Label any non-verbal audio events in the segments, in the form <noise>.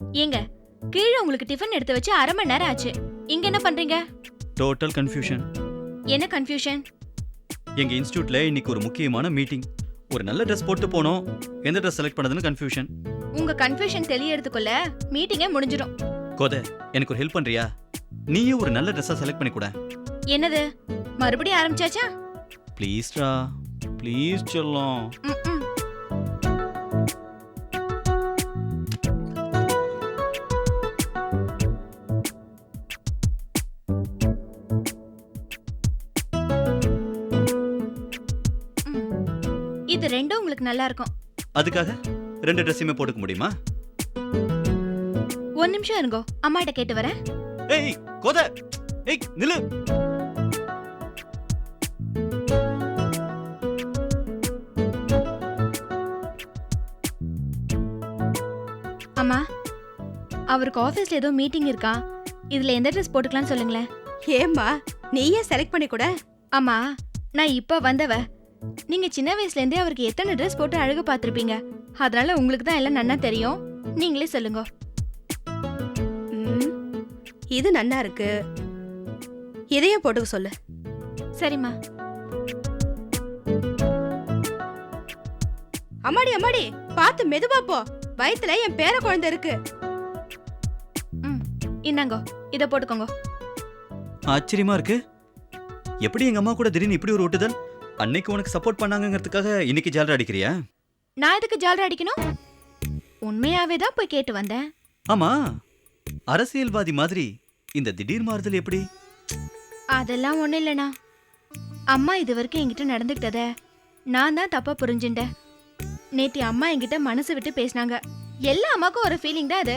ஏங்க கீழே உங்களுக்கு டிஃபன் எடுத்து வச்சு அரை மணி நேரம் ஆச்சு. இங்க என்ன பண்றீங்க? டோட்டல் கன்ஃபியூஷன் என்ன கன்ஃபியூஷன் எங்க இன்ஸ்டியூட்ல இன்னைக்கு ஒரு முக்கியமான மீட்டிங் ஒரு நல்ல ட்ரெஸ் போட்டு போனோம். எந்த ட்ரெஸ் செலக்ட் பண்ணதுன்னு கன்ஃபியூஷன் உங்க கன்ஃபியூஷன் தெளியறதுக்குள்ள மீட்டிங்கே முடிஞ்சிடும் கோத எனக்கு ஒரு ஹெல்ப் பண்றியா? நீயே ஒரு நல்ல ட்ரெஸ்ஸா செலக்ட் பண்ணி கூட என்னது? மறுபடியும் ஆரம்பிச்சாச்சா? ப்ளீஸ்டா ப்ளீஸ் செல்லம். ம், ம். இது ரெண்டும் உங்களுக்கு நல்லா இருக்கும். அதுக்காக ரெண்டு ட்ரெஸ்ஸையுமே போட்டுக்க முடியுமா? ஒரு நிமிஷம் இருங்கோ அம்மாட்ட கேட்டு வரேன். ஏய் கோத! ஏய் நில்லு! அம்மா அவருக்கு ஆபீஸ்ல ஏதோ மீட்டிங் இருக்கா? இதுல எந்த ட்ரெஸ் போட்டுக்கலாம்னு சொல்லுங்களேன். ஏம்மா நீயே செலக்ட் பண்ணி கூட அம்மா நான் இப்ப வந்தவ நீங்க சின்ன வயசுல இருந்தே அவருக்கு எத்தனை ட்ரெஸ் போட்டு அழகு பார்த்திருப்பீங்க? அதனால உங்களுக்கு தான் எல்லாம் நன்னா தெரியும். நீங்களே சொல்லுங்க. ம், இது நன்னா இருக்கு. இதையும் போட்டுக்க சொல்லு. சரிம்மா. அம்மாடி அம்மாடி பார்த்து மெதுவா போ. வயித்துல என் பேர குழந்தை இருக்கு. ம் இந்தாங்கோ இத போட்டுக்கோங்க. ஆச்சரியமா இருக்கு. எப்படி எங்க அம்மா கூட திடீர்னு இப்படி ஒரு ஒட்டுதல் அன்னைக்கு உனக்கு சப்போர்ட் பண்ணாங்கங்கிறதுக்காக இன்னைக்கு ஜாலரா அடிக்கிறியா? நான் எதுக்கு ஜாலரா அடிக்கணும்? உண்மையாவே தான் போய் கேட்டு வந்தேன். ஆமா. அரசியல்வாதி மாதிரி இந்த திடீர் மாறுதல் எப்படி? அதெல்லாம் ஒண்ணும் இல்லைண்ணா. அம்மா இது வரைக்கும் என்கிட்ட நடந்துக்கிட்டத நான் தான் தப்பா புரிஞ்சுட்டேன். நேத்தி அம்மா என்கிட்ட மனசு விட்டு பேசினாங்க. எல்லா அம்மாக்கும் ஒரு ஃபீலிங் தான் அது.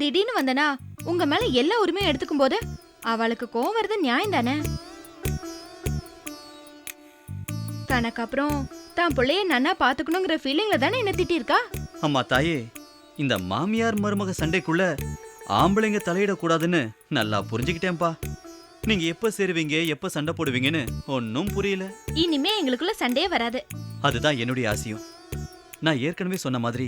திடீர்னு வந்தனா உங்க மேல எல்லா உரிமையும் எடுத்துக்கும் போது அவளுக்கு கோவம் வருது நியாயம் தானே? தனக்கு அப்புறம் தான் பிள்ளைய நன்னா பாத்துக்கணுங்கிற ஃபீலிங்ல தானே என்ன திட்டிருக்கா? அம்மா தாயே இந்த மாமியார் மருமக சண்டைக்குள்ள ஆம்பளைங்க தலையிடக்கூடாதுன்னு நல்லா புரிஞ்சுக்கிட்டேன்பா நீங்க எப்ப சேருவீங்க எப்ப சண்டை போடுவீங்கன்னு ஒன்னும் புரியல. இனிமே எங்களுக்குள்ள சண்டையே வராது. அதுதான் என்னுடைய ஆசையும். நான் ஏற்கனவே சொன்ன மாதிரி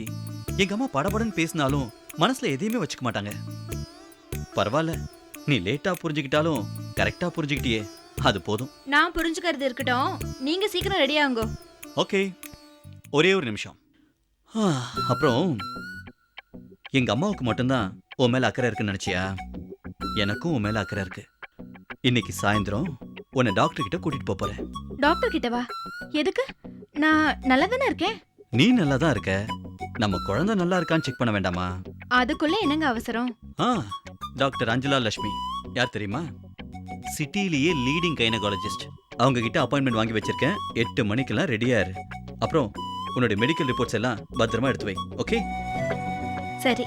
எங்க அம்மா படபடன்னு பேசினாலும் மனசுல எதையுமே வச்சுக்க மாட்டாங்க. பரவாயில்ல நீ லேட்டா புரிஞ்சுக்கிட்டாலும் கரெக்டா புரிஞ்சுக்கிட்டியே. அது போதும். நான் புரிஞ்சுக்கிறது இருக்கட்டும். நீங்க சீக்கிரம் ரெடி ஆகுங்க. ஓகே. ஒரே ஒரு நிமிஷம். ஆ, அப்புறம் எங்க அம்மாவுக்கு மட்டும்தான் உன் மேல அக்கறை இருக்குன்னு நினைச்சியா? எனக்கும் உன் மேல அக்கறை இருக்கு. இன்னைக்கு சாயந்தரம் உன்னை டாக்டர் கிட்ட கூட்டிட்டு போப் போறேன். டாக்டர் கிட்ட வா எதுக்கு? நான் நல்லா தானே இருக்கேன்? நீ நல்லா தான் இருக்க. நம்ம குழந்தை நல்லா இருக்கான்னு செக் பண்ண வேண்டாமா? அதுக்குள்ள என்னங்க அவசரம்? ஆ டாக்டர் அஞ்சலா லட்சுமி. யார் தெரியுமா? சிட்டிலேயே லீடிங் கைனகாலஜிஸ்ட் அவங்க கிட்ட அப்பாயின்மெண்ட் வாங்கி வச்சிருக்கேன். எட்டு மணிக்கெல்லாம் ரெடியா இரு. அப்புறம் உன்னோட மெடிக்கல் ரிப்போர்ட்ஸ் எல்லாம் பத்திரமா எடுத்து வை. ஓகே சரி.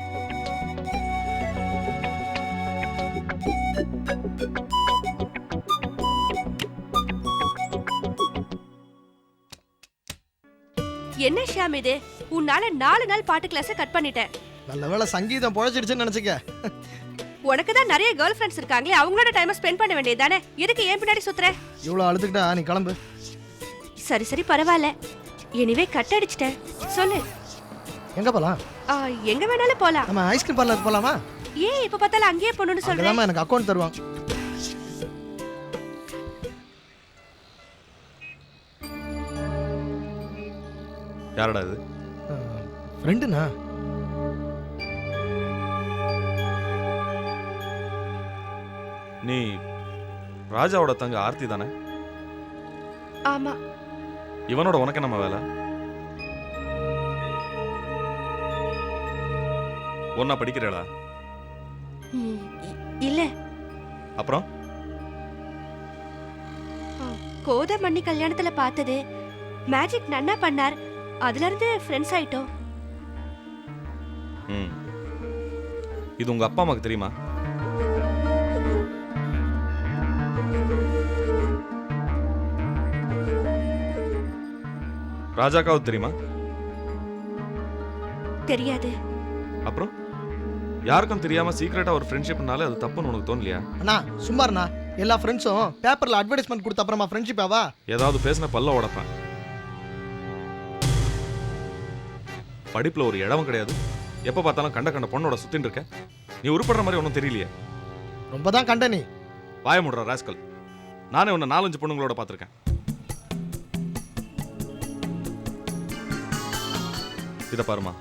என்ன ஷியாம் இது? உன்னால நாலு நாள் பாட்டு கிளாஸ கட் பண்ணிட்டேன். நல்ல வேளை சங்கீதம் பொழைச்சிடுச்சுன்னு நினைச்சுக்க. உனக்கு தான் நிறைய கேர்ள் ஃப்ரெண்ட்ஸ் இருக்காங்களே அவங்களோட டைமை ஸ்பெண்ட் பண்ண வேண்டியது தானே எதுக்கு ஏன் பின்னாடி சுத்துற? இவ்வளோ அழுதுகிட்டா நீ கிளம்பு. சரி சரி பரவாயில்ல. எனிவே கட் அடிச்சிட்டேன். சொல்லு. எங்க போலாம்? ஆ, எங்க வேணாலும் போலாம். நம்ம ஐஸ்கிரீம் பார்லர் போலாமா? ஏன் இப்ப பார்த்தாலும் அங்கேயே போகணும்னு சொல்றேன் எனக்கு அக்கௌண்ட் தருவாங்க யாரடா இது? ஃப்ரெண்டுண்ணா நீ ராஜாவோட தங்க ஆர்த்தி தானே? ஆமா. இவனோட உனக்கு நம்ம வேலை? ஒன்னா படிக்கிறடா. இல்ல. அப்புறம்? கோதமண்ணி கல்யாணத்துல பார்த்தது. மேஜிக் நன்னா பண்ணார். அதுல இருந்து ஃப்ரெண்ட்ஸ் ஆயிட்டோம். ம். இது உங்க அப்பா அம்மாக்கு தெரியுமா? ராஜாக்காவது தெரியுமா? தெரியாது. அப்புறம்? யாருக்கும் தெரியாம சீக்கிரட்டா ஒரு ஃப்ரெண்ட்ஷிப்னால அது தப்புன்னு உனக்கு தோணலையா? அண்ணா சும்மாருண்ணா எல்லா ஃப்ரெண்ட்ஸும் பேப்பர்ல அட்வர்டைஸ்மெண்ட் கொடுத்த அப்புறமா ஃப்ரெண்ட்ஷிப் ஆவா? ஏதாவது பேசின பல்ல உடைப்பேன் படிப்புல ஒரு இடமும் கிடையாது. எப்போ பார்த்தாலும் கண்ட கண்ட பொண்ணோட சுத்தின்னு இருக்க. நீ உருப்படுற மாதிரி ஒன்றும் தெரியலையே. ரொம்ப தான் கண்ட நீ. வாய முடுற ராஸ்கல் நானே உன்னை நாலஞ்சு பொண்ணுங்களோட பார்த்துருக்கேன். இதை பாருமா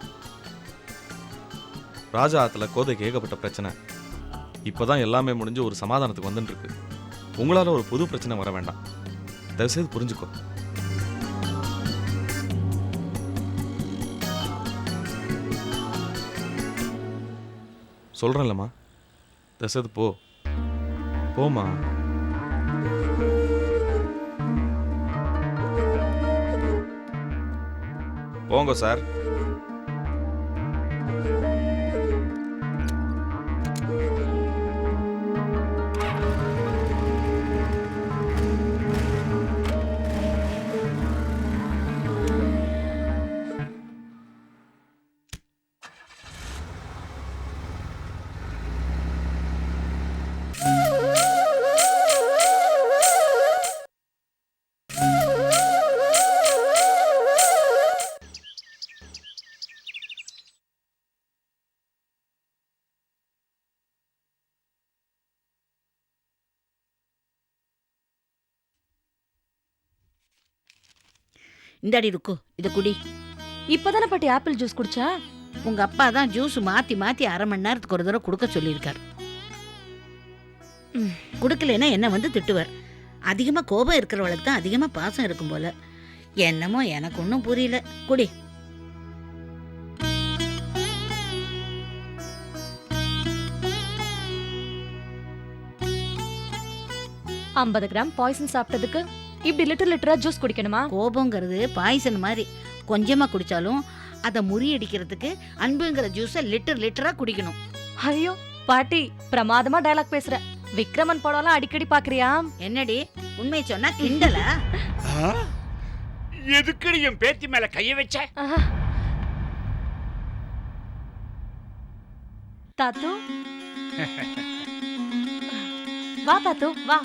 ராஜா ஆத்துல கோதைக்கு ஏகப்பட்ட பிரச்சனை. இப்போதான் எல்லாமே முடிஞ்சு ஒரு சமாதானத்துக்கு வந்துட்டு உங்களால ஒரு புது பிரச்சனை வர வேண்டாம். தயவுசெய்து புரிஞ்சுக்கோ. சொல்றேன்லம்மா. தசது போ. போமா போங்க சார். இந்தாடி இருக்கோ இத குடி. இப்பதானே பாட்டி ஆப்பிள் ஜூஸ் குடிச்சா? உங்க அப்பா தான் ஜூஸ் மாத்தி மாத்தி அரை மணி நேரத்துக்கு ஒரு தடவை கொடுக்க சொல்லியிருக்கார். கொடுக்கலைன்னா என்ன வந்து திட்டுவார். அதிகமா கோபம் இருக்கிறவளுக்கு தான் அதிகமா பாசம் இருக்கும் போல. என்னமோ எனக்கு ஒன்றும் புரியல. குடி. ஐம்பது கிராம் பாய்சன் சாப்பிட்டதுக்கு இப்படி லிட்டர் லிட்டரா ஜூஸ் குடிக்கணுமா? கோபங்கிறது பாய்சன் மாதிரி. கொஞ்சமா குடிச்சாலும் அதை முறியடிக்கிறதுக்கு அன்புங்கிற ஜூஸை லிட்டர் லிட்டரா குடிக்கணும். ஐயோ பாட்டி பிரமாதமா டயலாக் பேசுற. விக்ரமன் படம்லாம் அடிக்கடி பாக்குறியா? என்னடி உண்மை சொன்னா கிண்டலா? எதுக்குடி என் பேத்தி மேல கைய வச்ச. தாத்து? <laughs> வா தாத்து வா.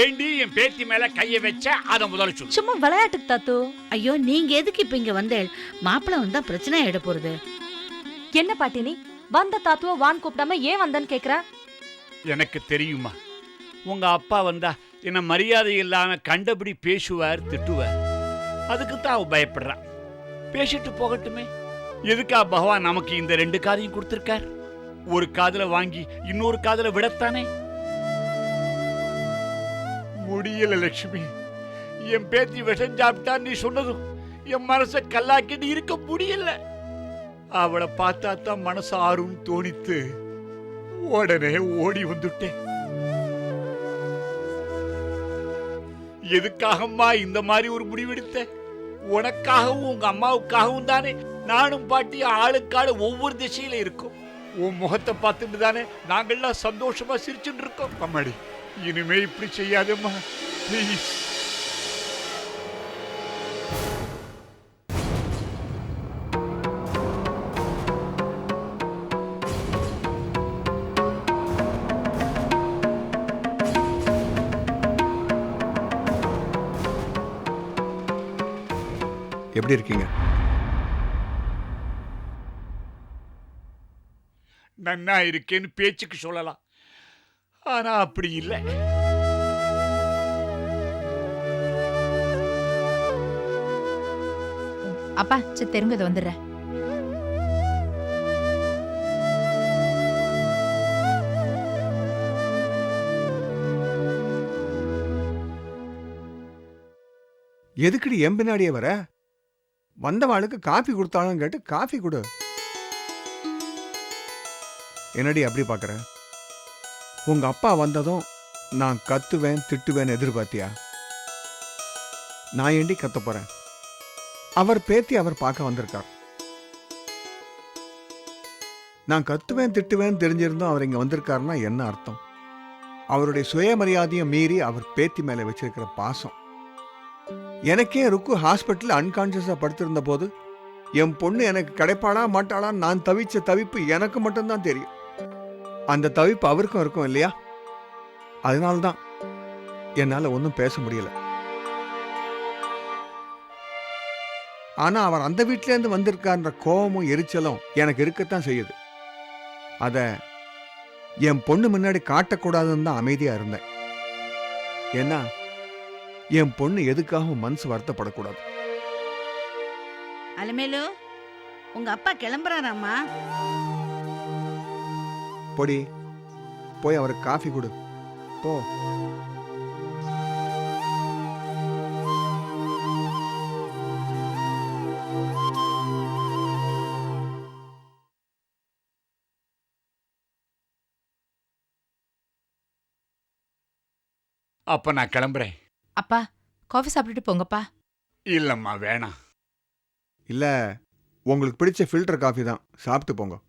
ஏண்டி என் பேத்தி மேல கைய வச்ச? அத முதல்ல சொல்லு. சும்மா விளையாட்டுக்கு தாத்து. ஐயோ நீங்க எதுக்கு இப்ப இங்க வந்தேள்? மாப்பிள்ளை வந்தா பிரச்சனை ஆயிட போறது. என்ன பாட்டி நீ? வந்த தாத்துவ வான் கூப்பிடாம ஏன் வந்தன்னு கேக்குற? எனக்கு தெரியுமா? உங்க அப்பா வந்தா என்ன மரியாதை இல்லாம கண்டபடி பேசுவார் திட்டுவார். அதுக்கு தான் அவ பயப்படுறா. பேசிட்டு போகட்டுமே. எதுக்கா பகவான் நமக்கு இந்த ரெண்டு காதையும் கொடுத்திருக்கார்? ஒரு காதுல வாங்கி இன்னொரு காதுல விடத்தானே? முடியல லட்சுமி. என் பேத்தி விஷம் சாப்பிட்டா நீ சொன்னதும் என் மனசை கல்லாக்கிட்டு இருக்க முடியல. அவளை பார்த்தா தான் மனசு ஆறும் தோணித்து உடனே ஓடி வந்துட்டேன். எதுக்காகம்மா இந்த மாதிரி ஒரு முடிவெடுத்த? உனக்காகவும் உங்க அம்மாவுக்காகவும் தானே நானும் பாட்டி ஆளுக்காடு ஒவ்வொரு திசையில இருக்கும். உன் முகத்தை பார்த்துட்டு தானே நாங்கள்லாம் சந்தோஷமா சிரிச்சுட்டு இருக்கோம். அம்மாடி. இனிமே இப்படி செய்யாதம்மா ப்ளீஸ் எப்படி இருக்கீங்க? நன்னா இருக்கேன்னு பேச்சுக்கு சொல்லலாம். ஆனா அப்படி இல்லை. அப்பா சரி தெருங்க இது வந்துடுறேன். எதுக்குடி என் பின்னாடியே வர? வந்தவாளுக்கு காஃபி கொடுத்தாலும் கேட்டு காஃபி கொடு. என்னடி அப்படி பார்க்கற உங்க அப்பா வந்ததும் நான் கத்துவேன் திட்டுவேன் எதிர்பார்த்தியா? நான் ஏண்டி கத்த போறேன்? அவர் பேத்தி அவர் பார்க்க வந்திருக்கார். நான் கத்துவேன் திட்டுவேன் தெரிஞ்சிருந்தோம் அவர் இங்க வந்திருக்காருன்னா என்ன அர்த்தம்? அவருடைய சுயமரியாதையை மீறி அவர் பேத்தி மேல வச்சிருக்கிற பாசம். எனக்கே ருக்கு ஹாஸ்பிட்டல் அன்கான்சியஸா படுத்திருந்த போது என் பொண்ணு எனக்கு கிடைப்பாளா மாட்டாளான்னு நான் தவிச்ச தவிப்பு எனக்கு மட்டும்தான் தெரியும். அந்த தவிப்பு அவருக்கும் இருக்கும் இல்லையா? அதனால்தான் என்னால் ஒன்றும் பேச முடியல. ஆனால் அவர் அந்த வீட்டிலேருந்து வந்திருக்கார்ன்ற கோபமும் எரிச்சலும் எனக்கு இருக்கத்தான் செய்யுது. அதை என் பொண்ணு முன்னாடி காட்டக்கூடாதுன்னு தான் அமைதியாக இருந்தேன். ஏன்னா என் பொண்ணு எதுக்காகவும் மனசு வருத்தப்படக்கூடாது. அலமேலு உங்க அப்பா கிளம்புறாராம்மா? பொடி. போய் அவருக்கு காஃபி கொடு. போ. அப்ப நான் கிளம்புறேன். அப்பா காஃபி சாப்பிட்டுட்டு போங்கப்பா. இல்லம்மா வேணாம். இல்ல உங்களுக்கு பிடிச்ச ஃபில்டர் காஃபி தான். சாப்பிட்டு போங்க.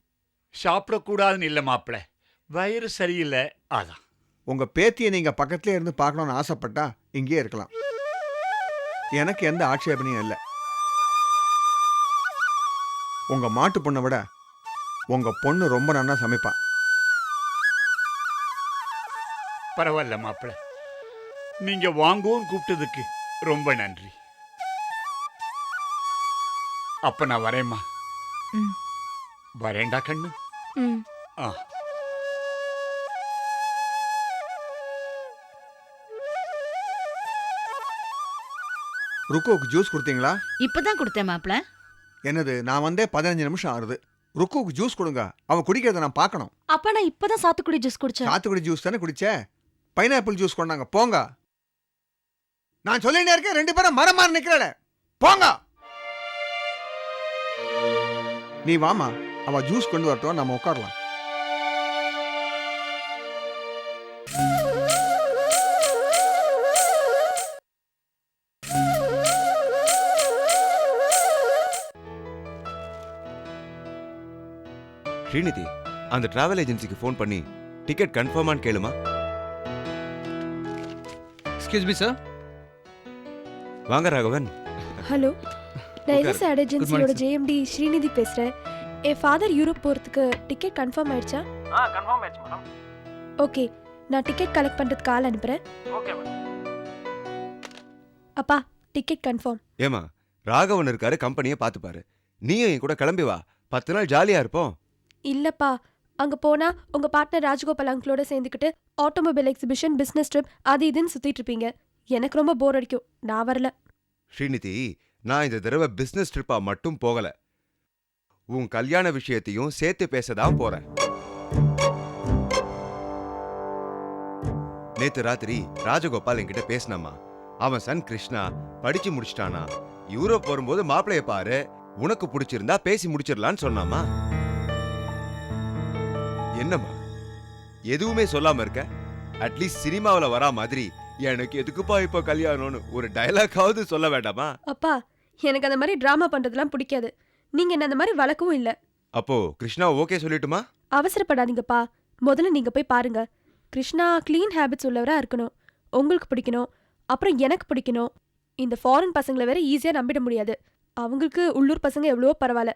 சாப்பிடக்கூடாதுன்னு இல்லை மாப்பிள. வயிறு சரியில்லை அதான். உங்க பேத்தியை நீங்க பக்கத்திலே இருந்து பார்க்கணும்னு ஆசைப்பட்டா இங்கேயே இருக்கலாம். எனக்கு எந்த ஆட்சேபனையும் இல்லை. உங்க மாட்டு பொண்ணை விட உங்க பொண்ணு ரொம்ப நல்லா சமைப்பா. பரவாயில்ல மாப்பிள. நீங்க வாங்குவோன்னு கூப்பிட்டதுக்கு ரொம்ப நன்றி. அப்ப நான் வரேம்மா. ம். வரேன்டா கண்ணு. ஆ. ருக்குவுக்கு ஜூஸ் கொடுத்தீங்களா? இப்பதான் கொடுத்தேன் மாப்ள என்னது நான் வந்தே பதினஞ்சு நிமிஷம் ஆகுது. ருக்குவுக்கு ஜூஸ் கொடுங்க. அவ குடிக்கிறத நான் பார்க்கணும். அப்பா நான் இப்பதான் சாத்துக்குடி ஜூஸ் குடிச்சேன். சாத்துக்குடி ஜூஸ் தானே குடிச்ச? பைனாப்பிள் ஜூஸ் கொண்டாங்க. போங்க. நான் சொல்லிட்டே இருக்கேன் ரெண்டு பேரும் மரம் மாறி நிக்கிறல. போங்க. நீ வாமா அவ ஜூஸ் கொண்டு வரட்டும் நம்ம உட்காரலாம். ஸ்ரீநிதி அந்த டிராவல் ஏஜென்சிக்கு ஃபோன் பண்ணி டிக்கெட் கன்ஃபார்மான்னு கேளுமா? எக்ஸ்கியூஸ் மீ சார் வாங்க ராகவன். ஹலோ நான். எஸ்எஸ்ஆர் ஏஜென்சியோட. ஜேஎம்டி ஸ்ரீநிதி பேசுகிறேன் என் ஃபாதர் யூரோப் போகிறதுக்கு டிக்கெட் கன்ஃபார்ம் ஆயிடுச்சா? ஆ கன்ஃபார்ம் ஆயிடுச்சு மேடம் ஓகே நான் டிக்கெட் கலெக்ட் பண்ணுறதுக்கு ஆள் அனுப்புகிறேன் ஓகே மேடம் அப்பா டிக்கெட் கன்ஃபார்ம் ஏமா ராகவன் இருக்காரு கம்பெனியை பார்த்துப்பாரு. நீயும் என் கூட கிளம்பி வா. பத்து நாள் ஜாலியா இருப்போம். இல்லைப்பா அங்கே போனால் உங்கள் பார்ட்னர் ராஜகோபால் அங்கிளோட சேர்ந்துக்கிட்டு ஆட்டோமொபைல் எக்ஸிபிஷன் பிஸ்னஸ் ட்ரிப் அது இதுன்னு சுற்றிட்டு இருப்பீங்க. எனக்கு ரொம்ப போர் அடிக்கும். நான் வரல. ஸ்ரீநிதி நான் இந்த தடவை பிசினஸ் ட்ரிப்பா மட்டும் போகல. உன் கல்யாண விஷயத்தையும் சேர்த்து பேசதான் போறேன். நேத்து ராத்திரி ராஜகோபால் என்கிட்ட பேசினாமா அவன் சன் கிருஷ்ணா படிச்சு முடிச்சிட்டானா. யூரோப் வரும்போது மாப்பிளைய பாரு உனக்கு பிடிச்சிருந்தா பேசி முடிச்சிடலான்னு சொன்னாமா என்னம்மா? எதுவுமே சொல்லாம இருக்க? அட்லீஸ்ட் சினிமாவுல வரா மாதிரி எனக்கு எதுக்குப்பா இப்போ கல்யாணம்னு ஒரு டயலாக்காவது சொல்ல வேண்டாமா? அப்பா எனக்கு அந்த மாதிரி டிராமா பண்றதுலாம் பிடிக்காது. நீங்கள் என்ன அந்த மாதிரி வழக்கவும் இல்லை. அப்போ கிருஷ்ணா ஓகே சொல்லிட்டுமா? அவசரப்படாதீங்கப்பா. முதல்ல நீங்கள் போய் பாருங்க. கிருஷ்ணா க்ளீன் ஹேபிட்ஸ் உள்ளவராக இருக்கணும். உங்களுக்கு பிடிக்கணும். அப்புறம் எனக்கு பிடிக்கணும். இந்த ஃபாரின் பசங்களை வேற ஈஸியாக நம்பிட முடியாது. அவங்களுக்கு உள்ளூர் பசங்க எவ்வளவோ பரவாயில்ல.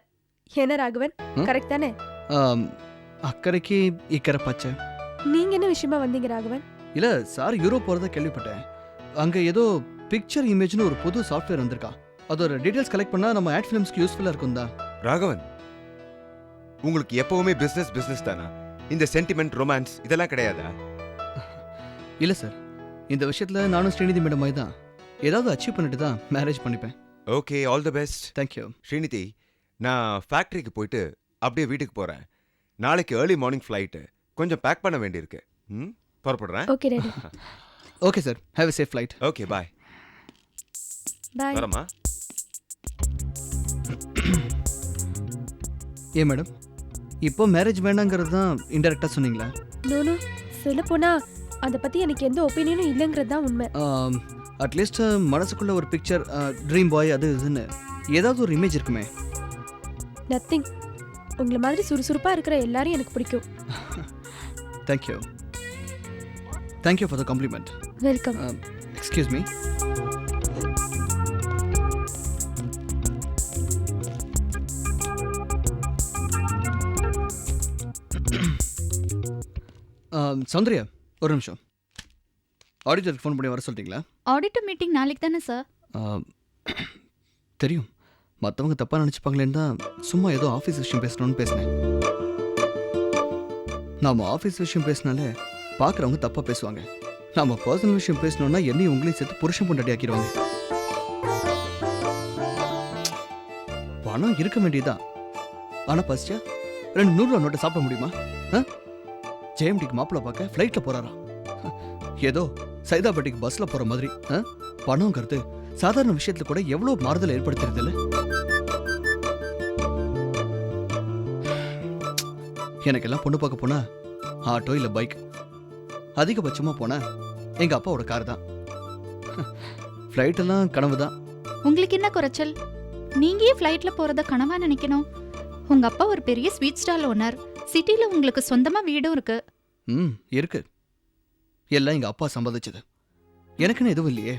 என்ன ராகவன்? கரெக்ட் தானே? அக்கறைக்கு இக்கரை பச்சை. நீங்க என்ன விஷயமா வந்தீங்க ராகவன்? இல்ல சார் யூரோப் போறத கேள்விப்பட்டேன். அங்க ஏதோ பிக்சர் இமேஜ்னு ஒரு புது சாஃப்ட்வேர் வந்திருக்கா. அதோட டீடைல்ஸ் கலெக்ட் பண்ணா நம்ம ஆட் ஃபிலிம்ஸ்க்கு யூஸ்ஃபுல்லா இருக்கும் தான் ராகவன் உங்களுக்கு எப்பவுமே பிசினஸ் பிசினஸ் தானா? இந்த சென்டிமெண்ட் ரொமான்ஸ் இதெல்லாம் கிடையாதா? இல்ல சார் இந்த விஷயத்துல நானும் ஸ்ரீநிதி மேடம் மாதிரி தான். ஏதாவது அச்சீவ் பண்ணிட்டு தான் மேரேஜ் பண்ணிப்பேன். Okay all the best thank you Srinidhi நான் ஃபேக்டரிக்கு போயிட்டு அப்படியே வீட்டுக்கு போறேன். நாளைக்கு ஏர்லி மார்னிங் ஃப்ளைட்டு கொஞ்சம் பேக் பண்ண வேண்டியிருக்கு. ம்? புறப்படுறேன். Okay ready okay sir have a safe flight okay bye bye வரமா <clears throat> ஏன் மேடம் இப்போ மேரேஜ் வேண்டாங்கிறது தான் இன்டெரக்டாக சொன்னீங்களா? நோனோ சொல்ல போனா அதை பத்தி எனக்கு எந்த ஒப்பீனியனும் இல்லைங்கிறது தான் உண்மை. அட்லீஸ்ட் மனசுக்குள்ள ஒரு பிக்சர் ட்ரீம் பாய் அது இதுன்னு ஏதாவது ஒரு இமேஜ் இருக்குமே. நத்திங் உங்களை மாதிரி சுறுசுறுப்பா இருக்கிற எல்லாரையும் எனக்கு பிடிக்கும். Thank you thank you for the compliment welcome excuse me Soundarya ஒரு நிமிஷம். ஆடிட்டருக்கு ஃபோன் பண்ணி வர சொல்லிட்டீங்களா ஆடிட்டர் மீட்டிங் நாளைக்கு தானே சார் தெரியும். மற்றவங்க தப்பாக நினச்சிப்பாங்களேன்னு தான் சும்மா ஏதோ ஆஃபீஸ் விஷயம் பேசணும்னு பேசினேன். நாம ஆஃபீஸ் விஷயம் பேசினாலே பார்க்குறவங்க தப்பாக பேசுவாங்க. நாம பர்சனல் விஷயம் பேசணும்னா என்னையும் உங்களையும் சேர்த்து புருஷன் பொண்டாட்டி ஆக்கிடுவாங்க பணம் இருக்க வேண்டியதுதான். ஆனால் பசிச்சா ரெண்டு நூறுரூவா நோட்டை சாப்பிட முடியுமா? ஆ? ஜேஎம்டிக்கு மாப்பிள்ள பார்க்க ஃப்ளைட்டில் போகிறாராம் ஏதோ சைதாப்பேட்டைக்கு பஸ்ஸில் போகிற மாதிரி பணங்கிறது சாதாரண விஷயத்துல கூட எவ்வளோ மாறுதல் ஏற்படுத்துறது எனக்கு எனக்கெல்லாம் பொண்ணு பார்க்க போனால் ஆட்டோ இல்லை பைக் அதிகபட்சமாக போனா எங்கள் அப்பாவோட கார் தான். ஃப்ளைட்டெல்லாம் கனவு தான் உங்களுக்கு என்ன குறைச்சல்? நீங்க ஏன் ஃப்ளைட்ல போறத கனவா நினைக்கணும். உங்க அப்பா ஒரு பெரிய ஸ்வீட் ஸ்டால் ஓனர் சிட்டில உங்களுக்கு சொந்தமா வீடும் இருக்கு. ம் இருக்கு. எல்லாம் எங்கள் அப்பா சம்பாதிச்சது. எனக்குன்னு எதுவும் இல்லையே.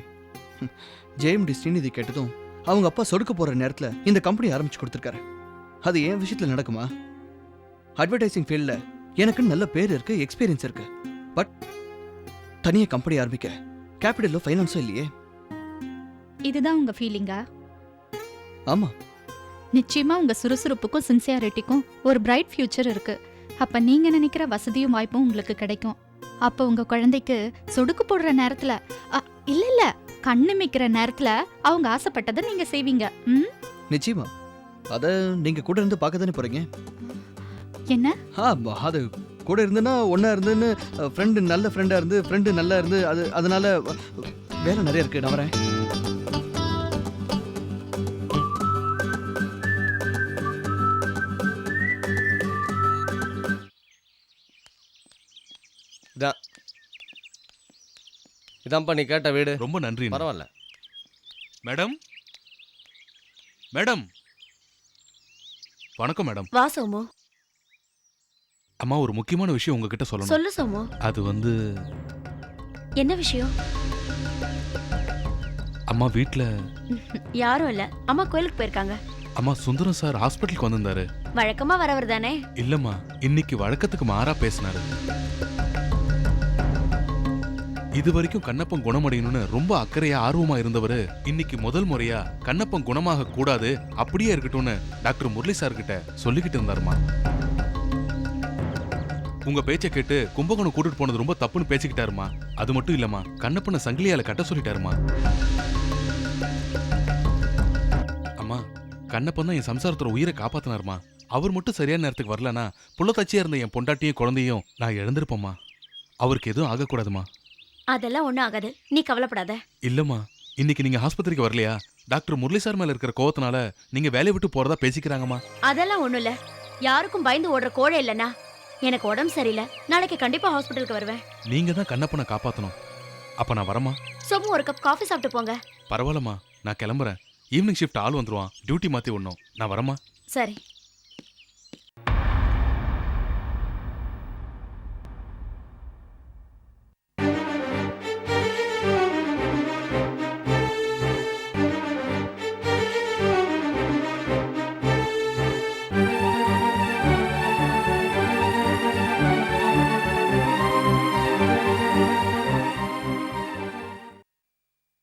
ஜெயம்டி ஸ்ரீநிதி கேட்டதும் அவங்க அப்பா சொடுக்க போகிற நேரத்தில் இந்த கம்பெனி ஆரம்பிச்சு கொடுத்துருக்காரு. அது என் விஷயத்தில் நடக்குமா? அட்வர்டைசிங் ஃபீல்டில் எனக்கு நல்ல பேர் இருக்கு எக்ஸ்பீரியன்ஸ் இருக்கு. பட் தனியாக கம்பெனி ஆரம்பிக்க கேபிட்டலோ ஃபைனான்ஸோ இல்லையே. இதுதான் உங்க ஃபீலிங்கா ஆமாம் நிச்சயமா உங்க சுறுசுறுப்புக்கும் சின்சியாரிட்டிக்கும் ஒரு பிரைட் ஃபியூச்சர் இருக்கு. அப்ப நீங்க நினைக்கிற வசதியும் வாய்ப்பும் உங்களுக்கு கிடைக்கும். அப்ப உங்க குழந்தைக்கு சொடுக்கு போடுற நேரத்துல இல்ல இல்ல கண்ணு மிக்கிற நேரத்துல அவங்க ஆசைப்பட்டதை நீங்க செய்வீங்க. ம்? நிச்சயமா. அதை நீங்கள் கூட இருந்து பார்க்க தானே போகிறீங்க என்ன? அது கூட இருந்துன்னா ஒன்றா இருந்துன்னு ஃப்ரெண்டு நல்ல ஃப்ரெண்டாக இருந்து ஃப்ரெண்டு நல்லா இருந்து அது அதனால வேலை நிறைய இருக்கு நான் வரேன். இதான்ப்பா நீ கேட்ட வீடு. ரொம்ப நன்றி பரவாயில்ல. மேடம்? மேடம்? வணக்கம் மேடம். வா சோமு. அம்மா ஒரு முக்கியமான விஷயம் உங்ககிட்ட சொல்லணும். சொல்லு சோமு. அது வந்து என்ன விஷயம்? அம்மா வீட்ல <laughs> யாரும் இல்ல. அம்மா கோயிலுக்கு போயிருக்காங்க. அம்மா சுந்தரம் சார் ஹாஸ்பிட்டலுக்கு வந்திருந்தாரு. வழக்கமா வரவர் தானே? இல்லம்மா இன்னைக்கு வழக்கத்துக்கு மாறா பேசினாரு. இது வரைக்கும் கண்ணப்பன் குணமடையணும்னு ரொம்ப அக்கறையா ஆர்வமா இருந்தவரு இன்னைக்கு முதல் முறையா கண்ணப்பன் குணமாக கூடாது அப்படியே இருக்கட்டும்னு டாக்டர் முரளி சார் கிட்ட சொல்லிக்கிட்டு இருந்தாருமா? உங்க பேச்சை கேட்டு கும்பகோணம் கூட்டிட்டு போனது ரொம்ப தப்புன்னு பேசிக்கிட்டாருமா? அது மட்டும் இல்லம்மா கண்ணப்பனை சங்கிலியால கட்ட சொல்லிட்டாருமா? அம்மா கண்ணப்பன் தான் என் சம்சாரத்தோட உயிரை காப்பாத்தினாருமா? அவர் மட்டும் சரியான நேரத்துக்கு வரலனா புள்ளத்தாச்சியா இருந்த என் பொண்டாட்டியும் குழந்தையும் நான் இழந்திருப்போம்மா அவருக்கு எதுவும் ஆகக்கூடாதுமா? அதெல்லாம் ஒண்ணும் ஆகாது. நீ கவலைப்படாத. இல்லம்மா இன்னைக்கு நீங்க ஆஸ்பத்திரிக்கு வரலையா? டாக்டர் முரளி சார் மேல இருக்கிற கோவத்தினால நீங்க வேலையை விட்டு போறதா பேசிக்கிறாங்கம்மா. அதெல்லாம் ஒண்ணும் இல்ல. யாருக்கும் பயந்து ஓடுற கோழை இல்லனா எனக்கு உடம்பு சரியில்லை. நாளைக்கு கண்டிப்பா ஹாஸ்பிட்டலுக்கு வருவேன். நீங்க தான் கண்ணப்பனை காப்பாத்தணும். அப்ப நான் வரமா சோமு ஒரு கப் காஃபி சாப்பிட்டு போங்க. பரவாயில்லம்மா நான் கிளம்புறேன். ஈவினிங் ஷிஃப்ட் ஆள் வந்துருவான். டியூட்டி மாத்தி விடணும். நான் வரமா சரி.